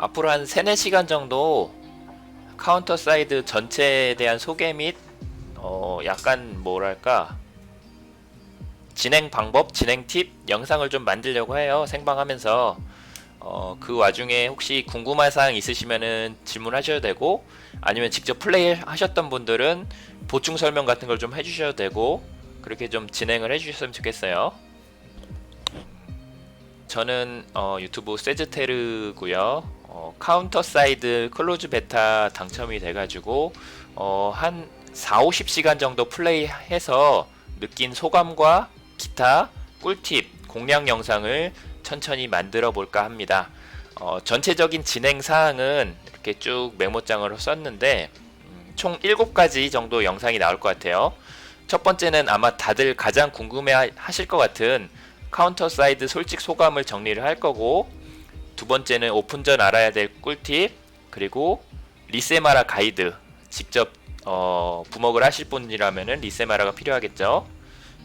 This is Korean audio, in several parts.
앞으로 한 3, 4시간 정도 카운터 사이드 전체에 대한 소개 및 어, 약간 뭐랄까 진행 방법, 진행 팁 영상을 좀 만들려고 해요. 생방하면서 어, 그 와중에 혹시 궁금한 사항 있으시면은 질문하셔도 되고 아니면 직접 플레이 하셨던 분들은 보충 설명 같은 걸 좀 해주셔도 되고 그렇게 좀 진행을 해주셨으면 좋겠어요. 저는 어, 유튜브 세즈테르고요. 어, 카운터 사이드 클로즈 베타 당첨이 돼가지고 어, 한 4, 50시간 정도 플레이해서 느낀 소감과 기타 꿀팁 공략 영상을 천천히 만들어 볼까 합니다. 어, 전체적인 진행 사항은 이렇게 쭉 메모장으로 썼는데 음, 총 7가지 정도 영상이 나올 것 같아요. 첫 번째는 아마 다들 가장 궁금해 하실 것 같은 카운터 사이드 솔직 소감을 정리를 할 거고 두 번째는 오픈 전 알아야 될 꿀팁 그리고 리세마라 가이드. 직접 어, 부먹을 하실 분이라면은 리세마라가 필요하겠죠.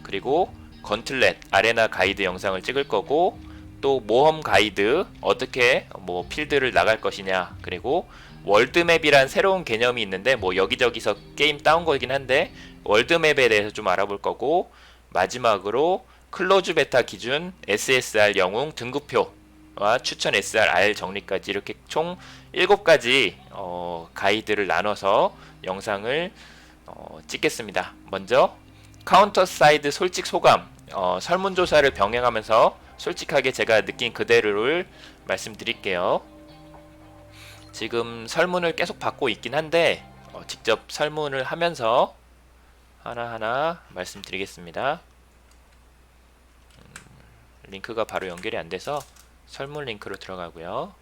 그리고 건틀렛 아레나 가이드 영상을 찍을 거고 또 모험 가이드 어떻게 뭐 필드를 나갈 것이냐. 그리고 월드맵이란 새로운 개념이 있는데 뭐 여기저기서 게임 다운 거긴 한데 월드맵에 대해서 좀 알아볼 거고 마지막으로 클로즈 베타 기준 SSR 영웅 등급표 와 추천 SR 정리까지 이렇게 총 7가지 어, 가이드를 나눠서 영상을 어, 찍겠습니다. 먼저 카운터 사이드 솔직 소감 어, 설문조사를 병행하면서 솔직하게 제가 느낀 그대로를 말씀드릴게요. 지금 설문을 계속 받고 있긴 한데 어, 직접 설문을 하면서 하나하나 말씀드리겠습니다. 음, 링크가 바로 연결이 안 돼서 설문 링크로 들어가고요.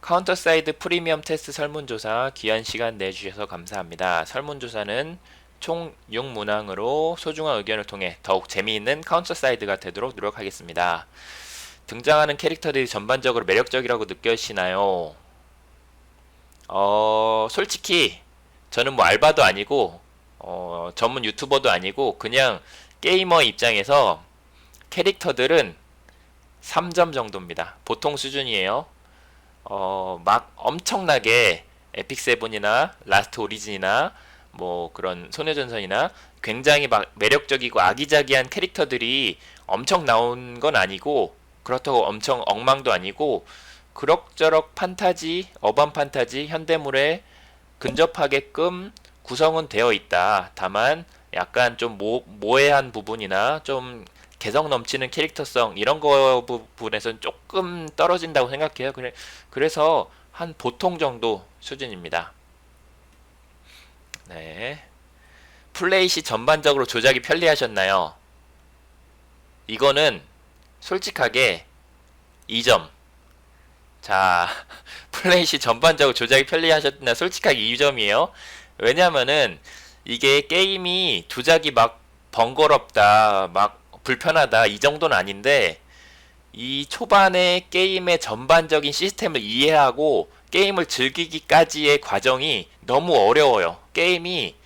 카운터 사이드 프리미엄 테스트 설문조사 귀한 시간 내주셔서 감사합니다. 설문조사는 총 6문항으로 소중한 의견을 통해 더욱 재미있는 카운터 사이드가 되도록 노력하겠습니다. 등장하는 캐릭터들이 전반적으로 매력적이라고 느껴지나요? 어, 솔직히 저는 뭐 알바도 아니고 어, 전문 유튜버도 아니고 그냥 게이머 입장에서 캐릭터들은 3점 정도입니다. 보통 수준이에요. 어, 막 엄청나게 에픽 세븐이나 라스트 오리진이나 뭐 그런 소녀전선이나 굉장히 막 매력적이고 아기자기한 캐릭터들이 엄청 나온 건 아니고 그렇다고 엄청 엉망도 아니고 그럭저럭 판타지, 어반 판타지, 현대물에 근접하게끔 구성은 되어 있다. 다만 약간 좀 모, 모해한 부분이나 좀 개성 넘치는 캐릭터성 이런 거 부분에서는 조금 떨어진다고 생각해요. 그래, 그래서 한 보통 정도 수준입니다. 네. 플레이 시 전반적으로 조작이 편리하셨나요? 이거는 솔직하게 2점. 자, 플레이 시 전반적으로 조작이 편리하셨나 솔직하게 2점이에요. 왜냐면은 이게 게임이 조작이 막 번거롭다, 막 불편하다 이 정도는 아닌데 이 초반에 게임의 전반적인 시스템을 이해하고 게임을 즐기기까지의 과정이 너무 어려워요. 게임이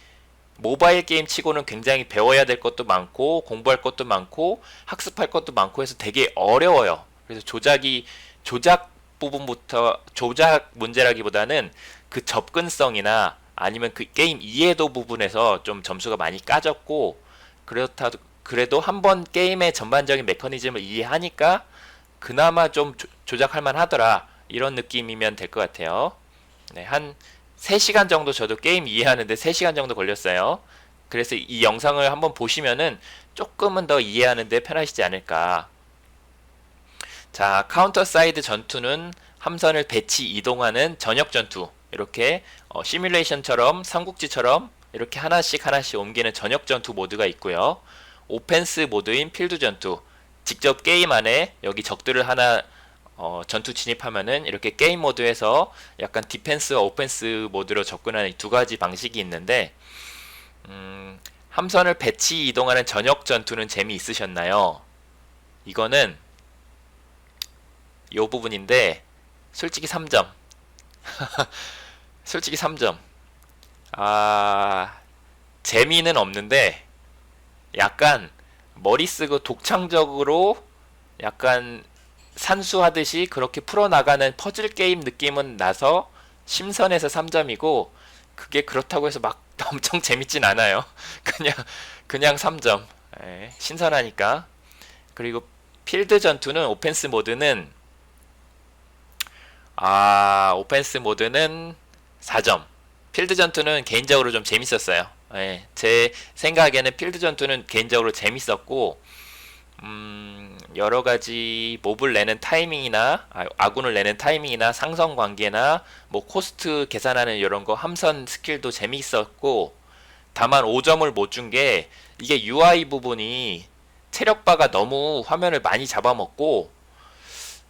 모바일 게임 치고는 굉장히 배워야 될 것도 많고 공부할 것도 많고 학습할 것도 많고 해서 되게 어려워요. 그래서 조작이 조작 부분부터 조작 문제라기보다는 그 접근성이나 아니면 그 게임 이해도 부분에서 좀 점수가 많이 까졌고 그렇다 그래도 한번 게임의 전반적인 메커니즘을 이해하니까 그나마 좀 조, 조작할 만하더라 이런 느낌이면 될 것 같아요. 네, 한 3시간 정도 저도 게임 이해하는데 3시간 정도 걸렸어요. 그래서 이 영상을 한번 보시면은 조금은 더 이해하는데 편하시지 않을까. 자, 카운터 사이드 전투는 함선을 배치 이동하는 전역 전투. 이렇게 어, 시뮬레이션처럼 삼국지처럼 이렇게 하나씩 하나씩 옮기는 전역 전투 모드가 있고요. 오펜스 모드인 필드 전투. 직접 게임 안에 여기 적들을 하나 어, 전투 진입하면은 이렇게 게임 모드에서 약간 디펜스와 오펜스 모드로 접근하는 두 가지 방식이 있는데 음, 함선을 배치 이동하는 전역 전투는 재미있으셨나요? 이거는 요 부분인데 솔직히 3점 솔직히 3점 아 재미는 없는데 약간 머리 쓰고 독창적으로 약간 산수하듯이 그렇게 풀어나가는 퍼즐 게임 느낌은 나서 심선에서 3점이고 그게 그렇다고 해서 막 엄청 재밌진 않아요. 그냥 그냥 3점. 예, 신선하니까. 그리고 필드 전투는 오펜스 모드는 아 오펜스 모드는 4점. 필드 전투는 개인적으로 좀 재밌었어요. 예, 제 생각에는 필드 전투는 개인적으로 재밌었고 음, 여러 가지 몹을 내는 타이밍이나 아, 아군을 내는 타이밍이나 상성 관계나 뭐 코스트 계산하는 이런 거 함선 스킬도 재미있었고 다만 5점을 못 준 게 이게 UI 부분이 체력바가 너무 화면을 많이 잡아먹고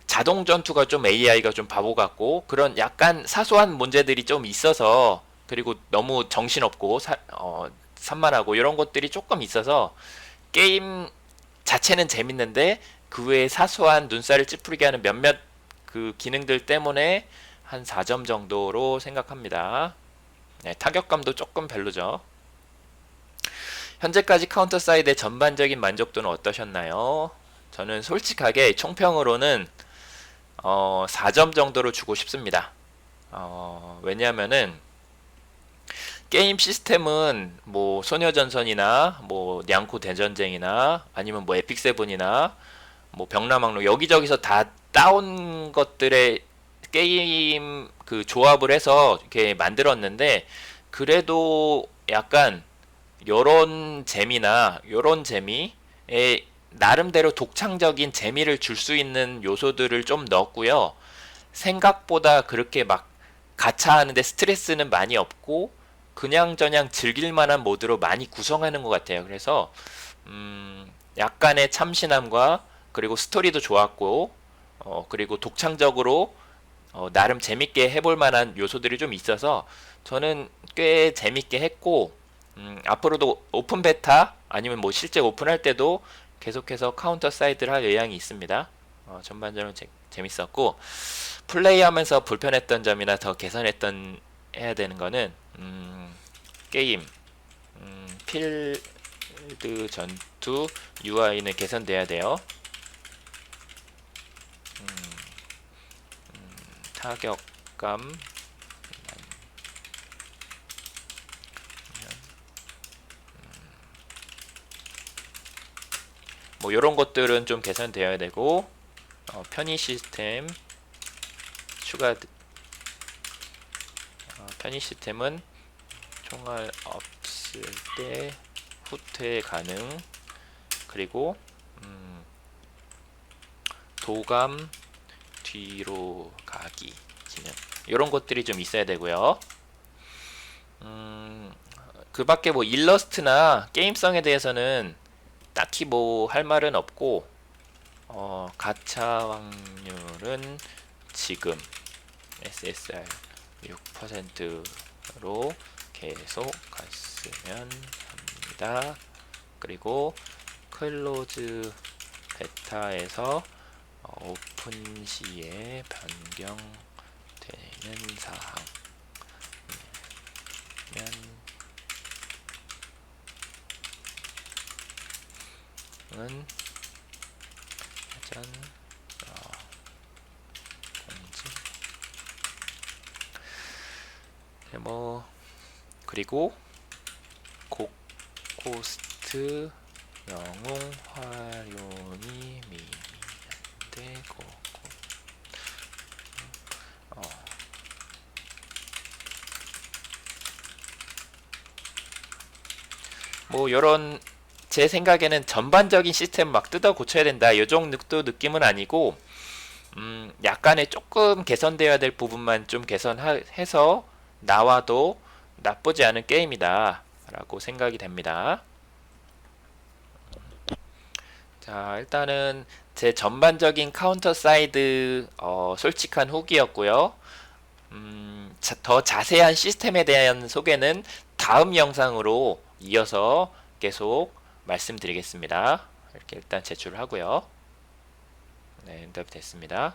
자동 전투가 좀 AI가 좀 바보 같고 그런 약간 사소한 문제들이 좀 있어서 그리고 너무 정신없고 사, 어, 산만하고 이런 것들이 조금 있어서 게임 자체는 재밌는데 그 외에 사소한 눈살을 찌푸리게 하는 몇몇 그 기능들 때문에 한 4점 정도로 생각합니다. 네, 타격감도 조금 별로죠. 현재까지 카운터 사이드의 전반적인 만족도는 어떠셨나요? 저는 솔직하게 총평으로는 어, 4점 정도로 주고 싶습니다. 어, 왜냐하면은 게임 시스템은 뭐 소녀전선이나 뭐 냥코 대전쟁이나 아니면 뭐 에픽 세븐이나 뭐 병라망로 여기저기서 다 따온 것들의 게임 그 조합을 해서 이렇게 만들었는데 그래도 약간 요런 재미나 요런 재미에 나름대로 독창적인 재미를 줄 수 있는 요소들을 좀 넣었고요. 생각보다 그렇게 막 가차하는데 스트레스는 많이 없고 그냥저냥 즐길 만한 모드로 많이 구성하는 것 같아요. 그래서 음, 약간의 참신함과 그리고 스토리도 좋았고 어, 그리고 독창적으로 어, 나름 재밌게 해볼 만한 요소들이 좀 있어서 저는 꽤 재밌게 했고 음, 앞으로도 오픈 베타 아니면 뭐 실제 오픈할 때도 계속해서 카운터 사이드를 할 의향이 있습니다. 어, 전반적으로 재, 재밌었고 플레이하면서 불편했던 점이나 더 개선했던 해야 되는 거는 음, 게임 음, 필드 전투 UI는 개선돼야 돼요. 음, 음, 타격감 뭐 이런 것들은 좀 개선되어야 되고 어, 편의 시스템 추가 어, 편의 시스템은 총알 없을 때 후퇴 가능 그리고 음, 도감 뒤로 가기 진행 이런 것들이 좀 있어야 되고요. 음, 그 밖에 뭐 일러스트나 게임성에 대해서는 딱히 뭐 할 말은 없고 어, 가차 확률은 지금 SSR 6%로 계속 갔으면 합니다. 그리고 클로즈 베타에서 어, 오픈 시에 변경되는 사항 면은 회전 어, 공지 네, 뭐 그리고 곡 코스트 영웅 활용이 미되고 어. 뭐 요런 제 생각에는 전반적인 시스템 막 뜯어 고쳐야 된다. 요 정도 느낌은 아니고 음, 약간의 조금 개선되어야 될 부분만 좀 개선해서 나와도 나쁘지 않은 게임이다. 라고 생각이 됩니다. 자, 일단은 제 전반적인 카운터 사이드 어, 솔직한 후기였고요. 음, 자, 더 자세한 시스템에 대한 소개는 다음 영상으로 이어서 계속 말씀드리겠습니다. 이렇게 일단 제출을 하고요. 네, 엔터 됐습니다.